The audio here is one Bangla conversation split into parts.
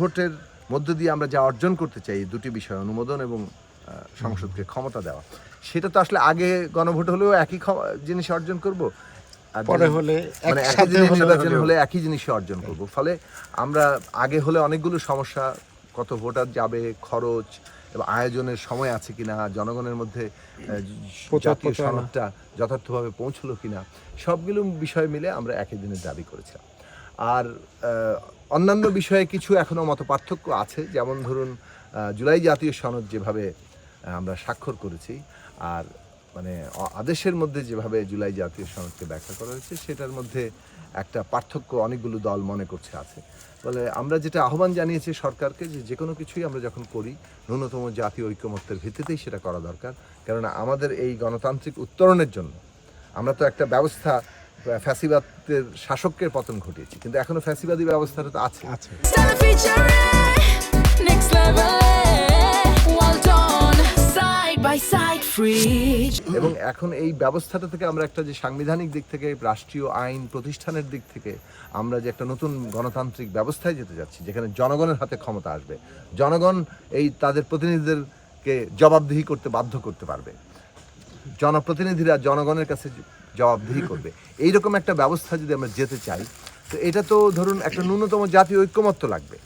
ভোটের মধ্য দিয়ে আমরা যা অর্জন করতে চাই দুটি বিষয় অনুমোদন এবং সংসদকে ক্ষমতা দেওয়া সেটা তো আসলে আগে গণভোট হলেও একই জিনিস অর্জন করব? পরে হলে মানে একই একসাথে নির্বাচন হলে একই জিনিস অর্জন করব। ফলে আমরা আগে হলে অনেকগুলো সমস্যা কত ভোটার যাবে খরচ এবং আয়োজনের সময় আছে কিনা জনগণের মধ্যে জাতীয় সনদটা যথার্থভাবে পৌঁছলো কিনা সবগুলো বিষয় মিলে আমরা একই দিনের দাবি করেছিলাম। আর অন্যান্য বিষয়ে কিছু এখনও মত পার্থক্য আছে। যেমন ধরুন জুলাই জাতীয় সনদ যেভাবে আমরা স্বাক্ষর করেছি, আর মানে আদেশের মধ্যে যেভাবে জুলাই জাতীয় সনদকে ব্যাখ্যা করা হয়েছে, সেটার মধ্যে একটা পার্থক্য অনেকগুলো দল মনে করছে আছে। বলে আমরা যেটা আহ্বান জানিয়েছি সরকারকে যে যে কোনো কিছুই আমরা যখন করি, ন্যূনতম জাতীয় ঐক্যমত্যের ভিত্তিতেই সেটা করা দরকার। কেননা আমাদের এই গণতান্ত্রিক উত্তরণের জন্য আমরা তো একটা ব্যবস্থা ফ্যাসিবাদের শাসকের পতন ঘটিয়েছি কিন্তু এখনও ফ্যাসিবাদী ব্যবস্থাটা তো আছে। আছে. এবং এখন এই ব্যবস্থাটা থেকে আমরা একটা যে সাংবিধানিক দিক থেকে রাষ্ট্রীয় আইন প্রতিষ্ঠানের দিক থেকে আমরা যে একটা নতুন গণতান্ত্রিক ব্যবস্থায় যেতে যাচ্ছি যেখানে জনগণের হাতে ক্ষমতা আসবে জনগণ এই তাদের প্রতিনিধিদেরকে জবাবদিহি করতে বাধ্য করতে পারবে। জনপ্রতিনিধিরা জনগণের কাছে জবাবদিহি করবে। এইরকম একটা ব্যবস্থা যদি আমরা যেতে চাই, তো এটা তো ধরুন একটা ন্যূনতম জাতীয় ঐক্যমত্য লাগবে।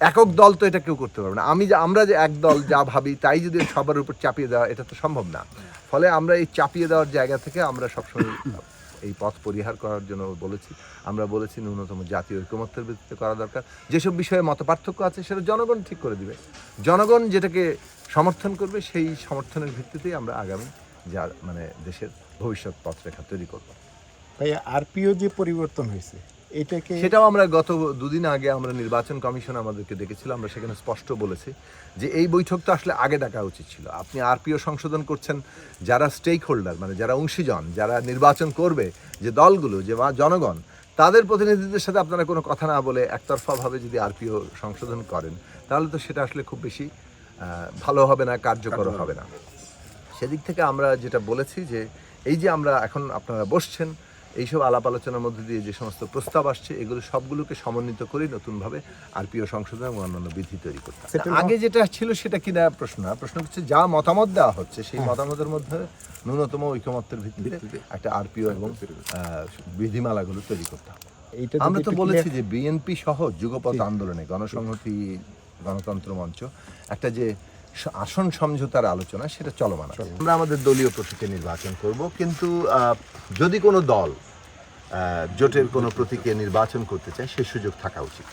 একক দল তো এটা কেউ করতে পারবে না। আমি আমরা যে এক দল যা ভাবি, তাই যদি সবার উপর চাপিয়ে দেওয়া, এটা তো সম্ভব না। ফলে আমরা এই চাপিয়ে দেওয়ার জায়গা থেকে আমরা সবসময় এই পথ পরিহার করার জন্য বলেছি। আমরা বলেছি ন্যূনতম জাতীয় ঐক্যমত্যের ভিত্তিতে করা দরকার। যেসব বিষয়ে মত পার্থক্য আছে, সেটা জনগণ ঠিক করে দিবে। জনগণ যেটাকে সমর্থন করবে, সেই সমর্থনের ভিত্তিতেই আমরা আগামী যা মানে দেশের ভবিষ্যৎ পথরেখা তৈরি করব। ভাই আরপিও যে পরিবর্তন হয়েছে এটাকে সেটাও আমরা গত দুদিন আগে আমরা নির্বাচন কমিশন আমাদেরকে ডেকেছিল আমরা সেখানে স্পষ্ট বলেছি যে এই বৈঠক তো আসলে আগে ডাকা উচিত ছিল। আপনি আরপিও সংশোধন করছেন যারা স্টেক হোল্ডার মানে যারা অংশীজন যারা নির্বাচন করবে যে দলগুলো যে বা জনগণ তাদের প্রতিনিধিদের সাথে আপনারা কোনো কথা না বলে একতরফাভাবে যদি আরপিও সংশোধন করেন তাহলে তো সেটা আসলে খুব বেশি ভালো হবে না কার্যকর। হবে না। সেদিক থেকে আমরা যেটা বলেছি যে এই যে আমরা এখন আপনারা বসছেন এইসব আলাপ আলোচনার মধ্যে দিয়ে যে সমস্ত প্রস্তাব আসছে এগুলো সবগুলোকে সমন্বিত করেই নতুনভাবে আরপিও সংশোধন এবং অন্যান্য বিধি তৈরি করতে হবে। আগে যেটা ছিল সেটা কি না প্রশ্ন? না প্রশ্ন হচ্ছে যা মতামত দেওয়া হচ্ছে সেই মতামতের মধ্যে ন্যূনতম ঐকমত্যের ভিত্তিতে একটা আরপিও এবং বিধিমালাগুলো তৈরি করতে হবে। আমরা তো বলেছি যে বিএনপি সহ যুগপথ আন্দোলনে গণসংহতি গণতন্ত্র মঞ্চ একটা যে আসন সমঝোতার আলোচনা, সেটা চলমান আছে। আমরা আমাদের দলীয় প্রতীকে নির্বাচন করব, কিন্তু যদি কোনো দল জোটের কোনো প্রতীকে নির্বাচন করতে চায়, সে সুযোগ থাকা উচিত